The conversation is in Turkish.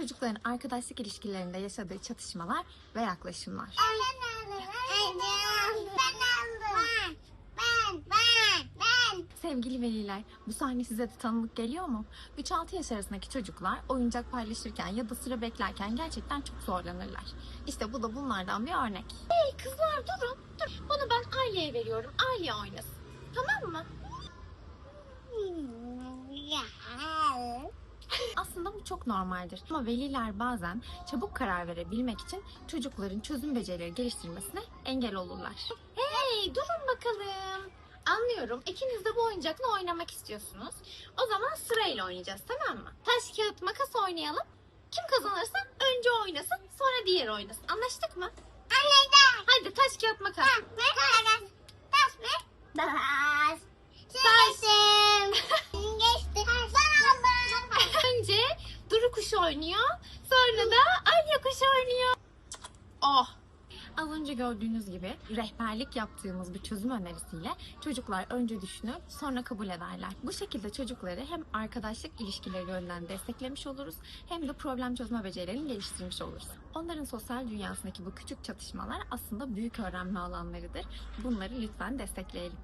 çocukların arkadaşlık ilişkilerinde yaşadığı çatışmalar ve yaklaşımlar. Ben aldım. Ben, ben, ben. Sevgili veliler, bu sahne size de tanıdık geliyor mu? 3-6 yaş arasındaki çocuklar oyuncak paylaşırken ya da sıra beklerken gerçekten çok zorlanırlar. İşte bu da bunlardan bir örnek. Hey kızlar durun, dur. Bunu ben Aile'ye veriyorum, Aile oynasın. Tamam mı? Bu çok normaldir. Ama veliler bazen çabuk karar verebilmek için çocukların çözüm becerileri geliştirmesine engel olurlar. Hey durun bakalım. Anlıyorum. İkiniz de bu oyuncakla oynamak istiyorsunuz. O zaman sırayla oynayacağız tamam mı? Taş kağıt makas oynayalım. Kim kazanırsa önce oynasın sonra diğer oynasın. Anlaştık mı? Anne Hadi taş kağıt makas. Ne oynuyor. Sonra da Alya kuş oynuyor. Oh. Az önce gördüğünüz gibi rehberlik yaptığımız bir çözüm önerisiyle çocuklar önce düşünür sonra kabul ederler. Bu şekilde çocukları hem arkadaşlık ilişkileri yönünden desteklemiş oluruz hem de problem çözme becerilerini geliştirmiş oluruz. Onların sosyal dünyasındaki bu küçük çatışmalar aslında büyük öğrenme alanlarıdır. Bunları lütfen destekleyelim.